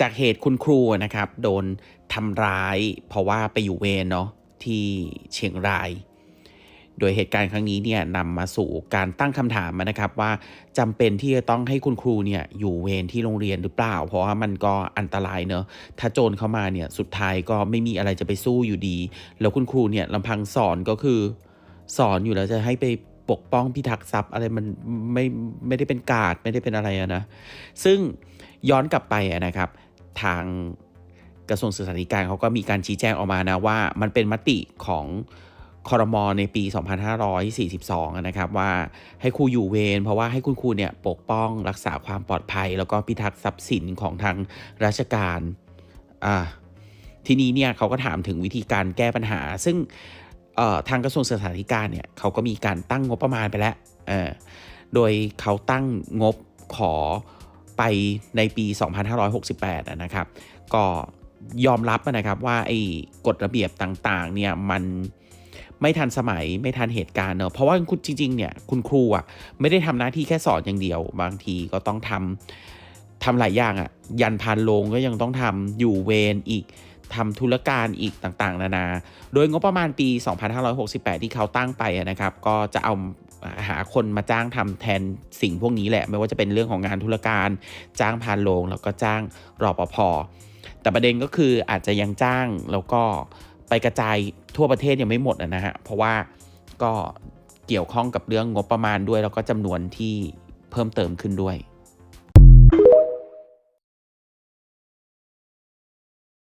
จากเหตุคุณครูนะครับ โดนทำร้าย เพราะว่าไปอยู่เวรเนาะที่เชียงราย โดยเหตุการณ์ครั้งนี้เนี่ยนำมาสู่การตั้งคำถามนะครับว่าจำเป็นที่จะต้องให้คุณครูเนี่ยอยู่เวรที่โรงเรียนหรือเปล่า เพราะว่ามันก็อันตรายเนอะถ้าโจรเข้ามาเนี่ยสุดท้ายก็ไม่มีอะไรจะไปสู้อยู่ดี แล้วคุณครูเนี่ยลำพังสอนก็คือ สอนอยู่แล้วจะให้ไป ปกป้องพิทักษ์ทรัพย์อะไรมันไม่ไม่ได้เป็นกาดไม่ได้เป็นอะไรนะ ซึ่งย้อนกลับไปนะครับ ทางกระทรวงศึกษาธิการเขาก็มีการชี้แจงออกมานะว่ามันเป็นมติของคอรมอในปี 2542อะนะครับว่าให้ครูอยู่เวรเพราะว่าให้คุณครูเนี่ยปกป้องรักษาความปลอดภัย แล้วก็พิทักษ์ทรัพย์สินของทางราชการอ่าทีนี้เนี่ยเขาก็ถามถึงวิธีการแก้ปัญหา ซึ่ง ทางกระทรวงศึกษาธิการเนี่ยเขาก็มีการตั้งงบประมาณไปแล้วโดยเขาตั้งงบขอไปในปี 2568 นะครับ ก็ยอมรับนะครับว่าไอ้กฎระเบียบต่างๆ เนี่ยมันไม่ทันสมัยไม่ทันเหตุการณ์เนอะเพราะว่าคุณจริง ๆ เนี่ยคุณครูอะไม่ได้ทำหน้าที่แค่สอนอย่างเดียว บางทีก็ต้องทำทำหลายอย่างอะ ยันพันโลงก็ยังต้องทำอยู่เวรอีก ทำธุรการอีกต่างๆ นานา โดยงบประมาณปี 2568 ที่เขาตั้งไปนะครับ ก็จะเอาหาคนมาจ้างทำแทนสิ่งพวกนี้แหละ ไม่ว่าจะเป็นเรื่องของงานธุรการ จ้างพานโรงแล้วก็จ้างรอปภแต่ประเด็นก็คืออาจจะยังจ้างแล้วก็ไปกระจายทั่วประเทศยังไม่หมดนะฮะเพราะว่าก็เกี่ยวข้องกับเรื่องงบประมาณด้วย แล้วก็จำนวนที่เพิ่มเติมขึ้นด้วย